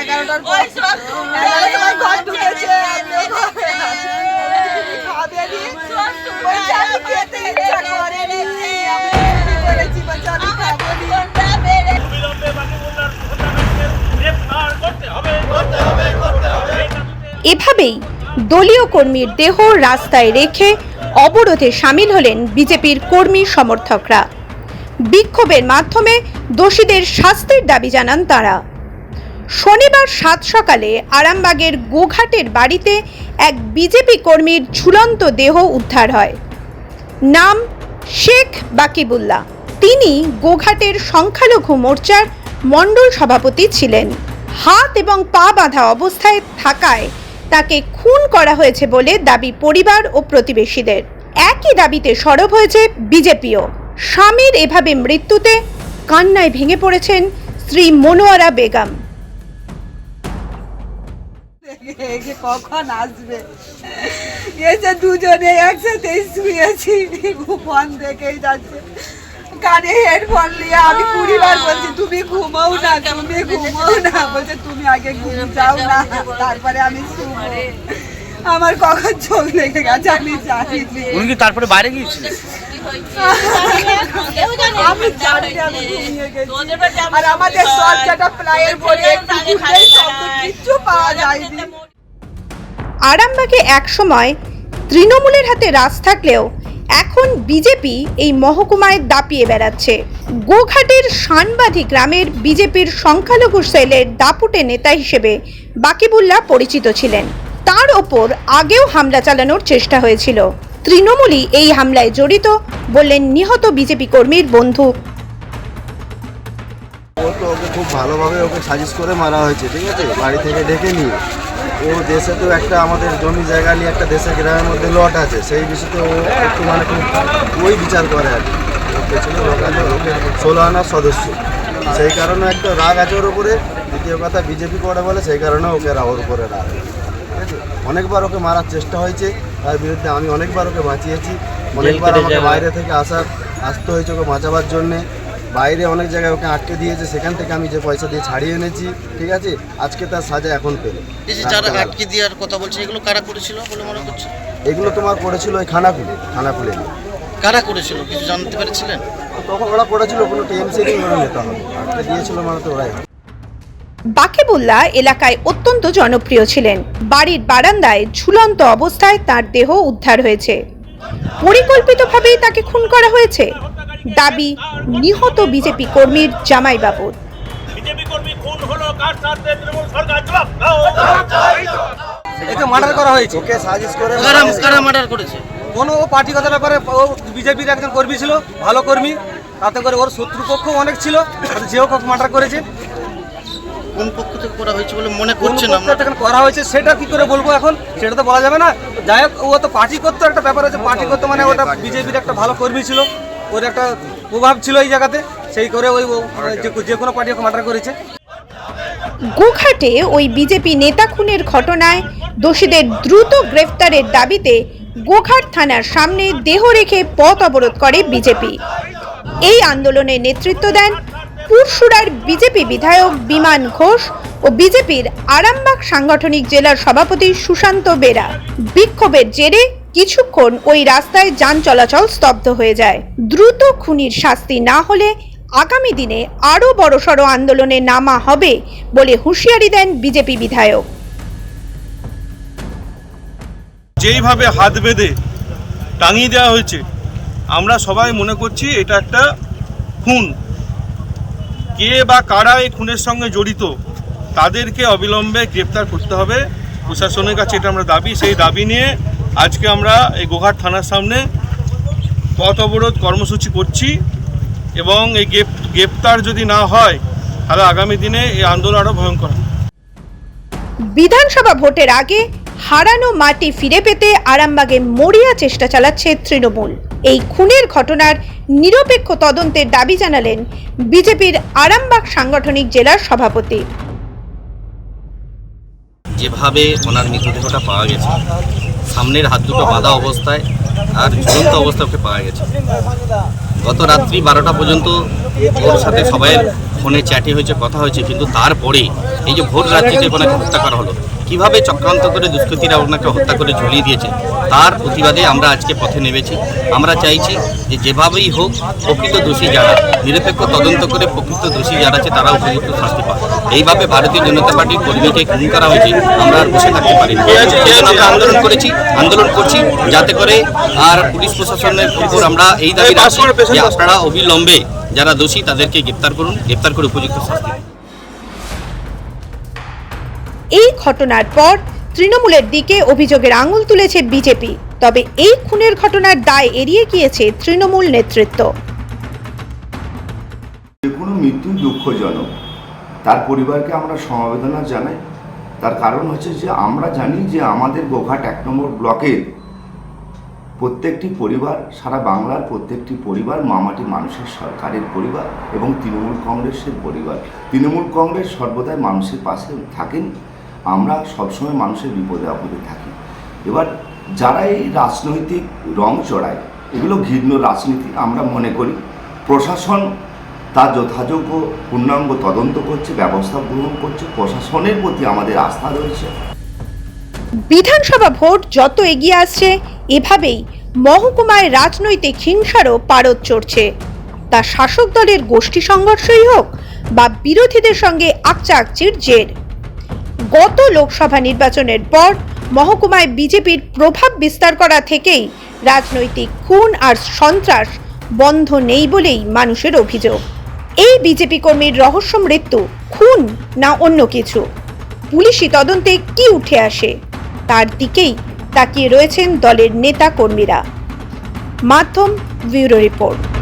এগারোটার পর। এগারোটার ঘর ঢুকেছে। এভাবেই দলীয় কর্মীর দেহ রাস্তায় রেখে অবরোধে সামিল হলেন বিজেপির কর্মী সমর্থকরা। বিক্ষোভের মাধ্যমে দোষীদের শাস্তির দাবি জানান তারা। শনিবার সাত সকালে আরামবাগের গোঘাটের বাড়িতে এক বিজেপি কর্মীর ঝুলন্ত দেহ উদ্ধার হয়। নাম শেখ বাকিবুল্লাহ। তিনি গোঘাটের সংখ্যালঘু মোর্চার মণ্ডল সভাপতি ছিলেন। হাত এবং পা বাঁধা অবস্থায় থাকায় তাকে খুন করা হয়েছে বলে দাবি পরিবার ও প্রতিবেশীদের। একই দাবিতে সরব হয়েছে বিজেপিও। স্বামীর এভাবে মৃত্যুতে কান্নায় ভেঙে পড়েছেন শ্রী মনোয়ারা বেগম। একে কখন আসবে? এসে দুজনে একসাথে শুয়েছি ফোন দেখেই যাচ্ছে। কানে হেডফোন নিয়ে আমি কুড়ি বার বলছি তুমি ঘুমাও না তুমি ঘুমাও না। বলছে তুমি আগে ঘুম যাও না। তারপরে আমি শুবো। আমার কখন চোখ লেগে গেছে আমি জানি উনি কি তারপরে বাইরে গিয়েছিলেন? আরামবাগে একসময় তৃণমূলের হাতে রাজ থাকলেও এখন বিজেপি এই মহকুমায় দাপিয়ে বেড়াচ্ছে। গোঘাটের শানবাধি গ্রামের বিজেপির সংখ্যালঘু সেলের দাপুটে নেতা হিসেবে বাকিবুল্লাহ পরিচিত ছিলেন। তার ওপর আগেও হামলা চালানোর চেষ্টা হয়েছিল। তৃণমূলই এই হামলায় জড়িত বললেন নিহত বিজেপি কর্মীর বন্ধু। ও তো ওকে খুব ভালোভাবে ওকে সাজিশ করে মারা হয়েছে, ঠিক আছে? বাড়ি থেকে ডেকে নিয়ে। ও দেশে তো একটা আমাদের জমি জায়গা নিয়ে একটা দেশের গ্রামের মধ্যে লট আছে, সেই বিষয়তে ও একটু মানে খুব ওই বিচার করে আর পেছনে ওকে ষোলো আনার সদস্য। সেই কারণে একটা রাগ আছে ওর উপরে। দ্বিতীয় কথা, বিজেপি করে বলে, সেই কারণে ওকে ওর উপরে রাগ। অনেকবার ওকে মারার চেষ্টা হয়েছে। তার বিরুদ্ধে আমি অনেকবার ওকে বাঁচিয়েছি। অনেকবার আমাকে বাইরে থেকে আসার আসতে হয়েছে ওকে বাঁচাবার জন্যে। বাইরে অনেক জায়গায় ওকে আটকে দিয়েছে সেখান থেকে আমি যে পয়সা দিয়ে ছাড়িয়ে এনেছি ঠিক আছে? আজকে তার সাজা এখন পেল। যারা আটকে দেওয়ার কথা বলছে এগুলো কারা করেছিল বলে মনে করছে এগুলো তোমার করেছিল ওই খানাকুলে খানাকুলে। নিয়ে কারা করেছিল? কিছু জানতে পেরেছিলেন? তখন ওরা করেছিল কোনো টিএমসি ওরা নেতা হবে আটকে দিয়েছিল মানে তো ওরাই। বাকিবুল্লাহ এলাকায় অত্যন্ত জনপ্রিয় ছিলেন। বাড়ির বারান্দায় ঝুলন্ত অবস্থায় তার দেহ উদ্ধার হয়েছে। পরিকল্পিতভাবেই তাকে খুন করা হয়েছে। দাবি নিহত বিজেপি কর্মীর জামাই বাবুর বিজেপি কর্মী খুন হলো কার সাথে? তৃণমূল সরকার জবাব দাও। একে মার্ডার করা হয়েছে। ওকে সাজিশ করে কারা কারা মার্ডার করেছে? কোনো ও পার্টিগত ব্যাপারে ও বিজেপির একজন কর্মী ছিল ভালো কর্মী। তাতে করে ওর শত্রুপক্ষ অনেক ছিল যেও কাউকে মার্ডার করেছে। কোন পক্ষ থেকে করা হয়েছে বলে মনে করছেন আমরা করা হয়েছে সেটা কি করে বলব এখন? সেটা তো বলা যাবে না। যাই হোক ও তো পার্টি করতে একটা ব্যাপার আছে। পার্টি করতে মানে ওটা বিজেপির একটা ভালো কর্মী ছিল। ওর একটা প্রভাব ছিল এই জায়গাতে। সেই করে ওই যে- যে কোনো পার্টি ওকে মার্ডার করেছে। গোঘাটে ওই বিজেপি নেতা খুনের ঘটনায় দোষীদের দ্রুত গ্রেফতারের দাবিতে গোঘাট থানার সামনে দেহ রেখে পথ অবরোধ করে বিজেপি। এই আন্দোলনে নেতৃত্ব দেন পুরসুরার বিজেপি বিধায়ক বিমান ঘোষ ও বিজেপির আরামবাগ সাংগঠনিক জেলার সভাপতি সুশান্ত বেরা। বিক্ষোভের জেরে কিছুক্ষণ ওই রাস্তায় যান চলাচল স্তব্ধ হয়ে যায়। দ্রুত খুনির শাস্তি না হলে আগামী দিনে আরও বড়সড় আন্দোলনে নামা হবে বলে হুঁশিয়ারি দেন বিজেপি বিধায়ক। যেইভাবে হাত বেঁধে টাঙিয়ে দেওয়া হয়েছে, আমরা সবাই মনে করছি এটা একটা খুন। কে বা কারা এই খুনের সঙ্গে জড়িত, তাদেরকে অবিলম্বে গ্রেপ্তার করতে হবে প্রশাসনের কাছে এটা আমরা দাবি, সেই দাবি নিয়ে আজকে আমরা এই গোঘাট থানার সামনে পথ অবরোধ কর্মসূচি করছি এবং এই গ্রেপ্তার যদি না হয়, তাহলে আগামী দিনে এই আন্দোলন আরও ভয়ঙ্কর। বিধানসভা ভোটের আগে হারানো মাটি ফিরে পেতে আরামবাগে মরিয়া চেষ্টা চালাচ্ছে তৃণমূল। এই খুনের ঘটনার নিরপেক্ষ তদন্তের দাবি জানালেন বিজেপির আরামবাগ সাংগঠনিক জেলার সভাপতি। যেভাবে ওনার মৃতদেহটা পাওয়া গেছে, সামনের হাত দুটো বাঁধা অবস্থায় আর ঝুলন্ত অবস্থায় ওকে পাওয়া গেছে। গত রাত্রি বারোটা পর্যন্ত ওর সাথে সবাই ফোনে চ্যাটে হয়েছে, কথা হয়েছে, কিন্তু তারপরে এই যে ভোর রাত্রিতে ওনাকে হত্যা করা হলো কীভাবে চক্রান্ত করে দুষ্কৃতীরা ওনাকে হত্যা করে ঝুলিয়ে দিয়েছে তার প্রতিবাদে আমরা আজকে পথে নেমেছি। আমরা চাইছি যে যেভাবেই হোক প্রকৃত দোষী যারা নিরপেক্ষ তদন্ত করে প্রকৃত দোষী যারা আছে তারা উপযুক্ত শাস্তি পায় এইভাবে ভারতীয় জনতা পার্টির কর্মীকে খুন করা হয়েছে আমরা আর বসে থাকতে পারি আমরা আন্দোলন করেছি আন্দোলন করছি যাতে করে আর পুলিশ প্রশাসনের উপর আমরা এই দাবি রাখছি যে আপনারা অবিলম্বে যারা দোষী তাদেরকে গ্রেপ্তার করুন গ্রেপ্তার করে উপযুক্ত শাস্তি এই ঘটনার পর তৃণমূলের দিকে অভিযোগের আঙুল তুলেছে বিজেপি। তবে এই খুনের ঘটনার দায় এড়িয়ে গিয়েছে তৃণমূল নেতৃত্ব। যে কোনো মৃত্যু দুঃখজনক। তার পরিবারকে আমরা সমবেদনা জানাই। তার কারণ হচ্ছে যে আমরা জানি যে আমাদের গোঘাট এক নম্বর ব্লকের প্রত্যেকটি পরিবার, সারা বাংলার প্রত্যেকটি পরিবার মামাটি মানুষের সরকারের পরিবার এবং তৃণমূল কংগ্রেসের পরিবার। তৃণমূল কংগ্রেস সর্বদাই মানুষের পাশে থাকেন। আমরা সবসময় মানুষের বিপদে আপদে থাকি। এবার যারা এই রাজনৈতিক রং চড়ায়, এগুলো ঘৃণ্য রাজনীতি আমরা মনে করি। প্রশাসন তার যথাযোগ্য পূর্ণাঙ্গ তদন্ত করছে, ব্যবস্থা গ্রহণ করছে, প্রশাসনের প্রতি আমাদের আস্থা রয়েছে। বিধানসভা ভোট যত এগিয়ে আসছে, এভাবেই মহকুমায় রাজনৈতিক হিংসারও পারদ চড়ছে। তা শাসক দলের গোষ্ঠী সংঘর্ষই হোক বা বিরোধীদের সঙ্গে আকচা আকচির জের। গত লোকসভা নির্বাচনের পর মহকুমায় বিজেপির প্রভাব বিস্তার করা থেকেই রাজনৈতিক খুন আর সন্ত্রাস বন্ধ নেই বলেই মানুষের অভিযোগ। এই বিজেপি কর্মীর রহস্য মৃত্যু, খুন না অন্য কিছু? পুলিশি তদন্তে কি উঠে আসে? তার দিকেই তাকিয়ে রয়েছেন দলের নেতা কর্মীরা। মাধ্যম ব্যুরো রিপোর্ট।